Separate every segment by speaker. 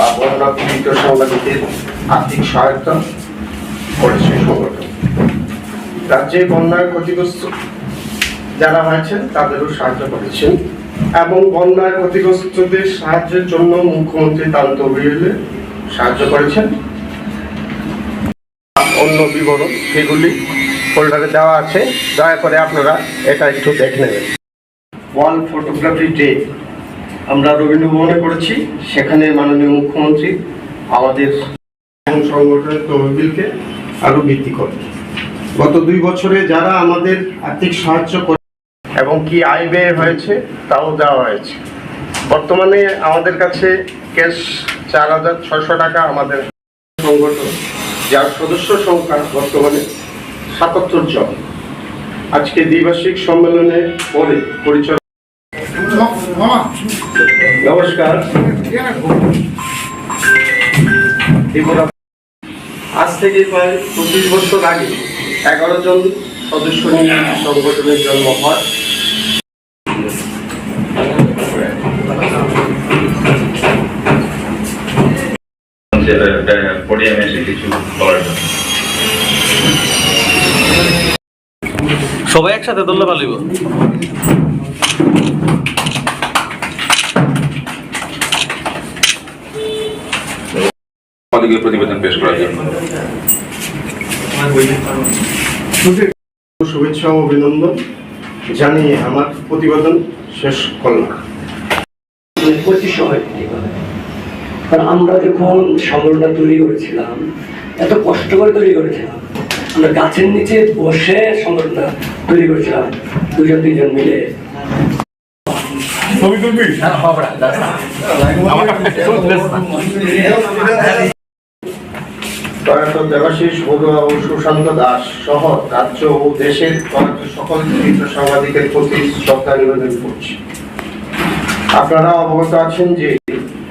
Speaker 1: বা বন্যা পীড়িত সাংবাদিকদের আর্থিক সহায়তা করেছে সংগঠন রাজ্যে বন্যায় ক্ষতিগ্রস্ত যারা হয়েছেন তাদেরও সাহায্য করেছেন এবং বন্যায় ক্ষতিগ্রস্তদের সাহায্যের জন্য মুখ্যমন্ত্রী তার তহবিলে সাহায্য করেছেন। অন্য বিবরণ সেগুলি ফোল্ডারে দেওয়া আছে। দয়া করে আপনারা এটা একটু দেখে নেবেন। ওয়ার্ল্ড ফটোগ্রাফি ডে আমরা রবীন্দ্রভবনে করেছি সেখানে মাননীয় মুখ্যমন্ত্রী আমাদের সংগঠনের তহবিলকে আরও বৃদ্ধি করে। গত দুই বছরে যারা আমাদের আর্থিক সাহায্য করে এবং কি আয় ব্যয় হয়েছে তাও দেওয়া হয়েছে। বর্তমানে আমাদের কাছে ক্যাশ চার হাজার ছশো টাকা আমাদের সংগঠন যার সদস্য সংখ্যা বর্তমানে সাতাত্তর জন। আজকে দ্বিবার্ষিক সম্মেলনে পরে পরিচয় নমস্কার। আজ থেকে প্রায় পঁচিশ বছর আগে এগারো জন সদস্য নিয়ে সংগঠনের জন্ম হয়।
Speaker 2: সবাই একসাথে ভালো হইব।
Speaker 3: প্রতিবেদন পেশ করার জন্য।
Speaker 1: শুভেচ্ছা ও অভিনন্দন জানিয়ে আমার প্রতিবেদন শেষ করলাম।
Speaker 4: পঁচিশ কারণ আমরা যখন সংগঠনটা তৈরি করেছিলাম এত কষ্ট করে তৈরি করেছিলাম আমরা গাছের নিচে বসে সংগঠনটা তৈরি করেছিলাম দুজন তিনজন মিলে।
Speaker 1: প্রয়াত দেবাশিস ও সুশান্ত দাস সহ রাজ্য ও দেশের সকল সাংবাদিকের প্রতি শ্রদ্ধা নিবেদন করছি। আপনারা অবগত আছেন যে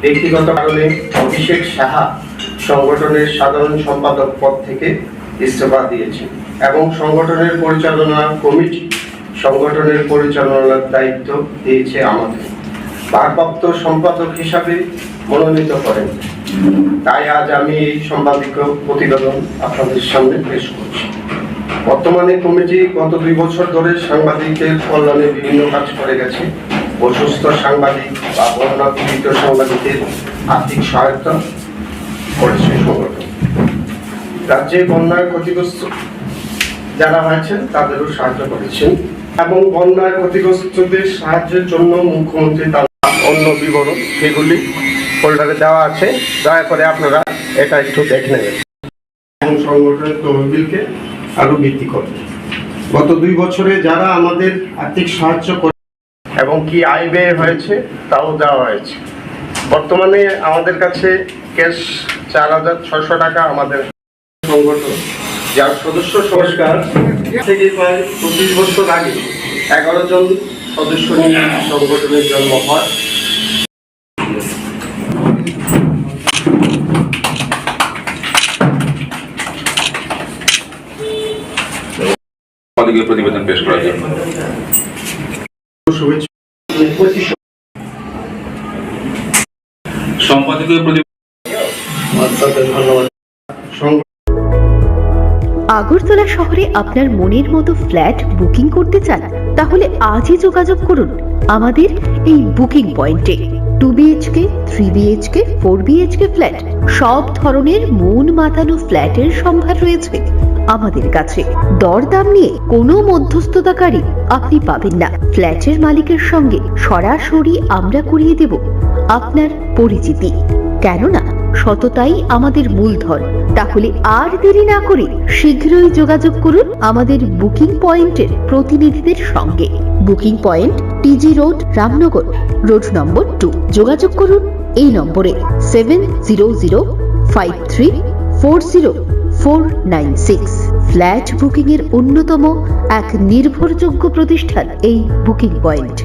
Speaker 1: ব্যক্তিগত কারণে অভিষেক সাহা সংগঠনের সাধারণ সম্পাদক পদ থেকে ইস্তফা দিয়েছেন এবং সংগঠনের পরিচালনা কমিটি সংগঠনের পরিচালনার দায়িত্ব দিয়েছে আমাদের। ভারপ্রাপ্ত সম্পাদক হিসাবে মনোনীত করেন। তাই আজ আমি এই সম্পাদিত প্রতিবেদন আপনাদের সামনে পেশ করছি। বর্তমানে কমিটি গত দুই বছর ধরে সাংবাদিকদের কল্যাণে বিভিন্ন কাজ করে গেছে। অসুস্থ সাংবাদিক বা বন্যা পীড়িত সাংবাদিকদের আর্থিক সহায়তা করেছে সংগঠন। রাজ্যে বন্যায় ক্ষতিগ্রস্ত যারা হয়েছেন তাদেরও সাহায্য করেছেন। এবং বন্যায় ক্ষতিগ্রস্তদের সাহায্যের জন্য মুখ্যমন্ত্রী তার অন্য বিবরণ সেগুলি ফোল্ডারে দেওয়া আছে। দয়া করে আপনারা এটা একটু দেখে নেবেন। সংগঠনের তহবিলকে আরও বৃদ্ধি করে গত দুই বছরে যারা আমাদের আর্থিক সাহায্য করে এবং কি আয় ব্যয় হয়েছে তাও দেওয়া হয়েছে। বর্তমানে আমাদের কাছে ক্যাশ চার হাজার ছশো টাকা আমাদের সংগঠন যার সদস্য সংস্কার থেকে প্রায় পঁচিশ বছর আগে এগারো জন সদস্য নিয়ে সংগঠনের জন্ম হয়।
Speaker 3: পদকীয় প্রতিবেদন পেশ করার জন্য।
Speaker 5: আগরতলা শহরে আপনার মনের মতো ফ্ল্যাট বুকিং করতে চান, তাহলে আজই যোগাযোগ করুন। আমাদের এই বুকিং পয়েন্টে two BHK three BHK four BHK flat সব ধরনের মন মাতানো ফ্ল্যাটের সম্ভার রয়েছে। আমাদের কাছে দরদাম নিয়ে কোনো মধ্যস্থতাকারী আপনি পাবেন না। ফ্ল্যাটের মালিকের সঙ্গে সরাসরি আমরা করিয়ে দেব আপনার পরিচিতি। কেননা সততাই আমাদের মূলধন। তাহলে আর দেরি না করে শীঘ্রই যোগাযোগ করুন আমাদের বুকিং পয়েন্টের প্রতিনিধিদের সঙ্গে। Booking point TG road, Ramnagar. Road number two যোগাযোগ করুন এই নম্বরে seven zero zero five three four zero four nine six flat booking এর অন্যতম এক নির্ভরযোগ্য প্রতিষ্ঠান এই বুকিং পয়েন্ট।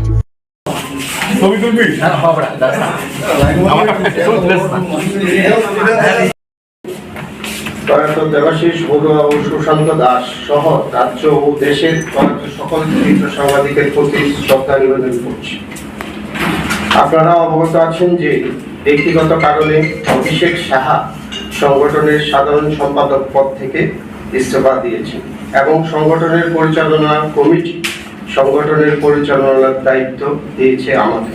Speaker 1: প্রয়াত দেবাশিস বড়ুয়া ও সুশান্ত দাস সহ রাজ্য ও দেশের সকল সাংবাদিকের প্রতি শ্রদ্ধা নিবেদন করছি। আপনারা অবগত আছেন যে ব্যক্তিগত কারণে অভিষেক সাহা সংগঠনের সাধারণ সম্পাদক পদ থেকে ইস্তফা দিয়েছেন এবং সংগঠনের পরিচালনা কমিটি সংগঠনের পরিচালনার দায়িত্ব দিয়েছে আমাকে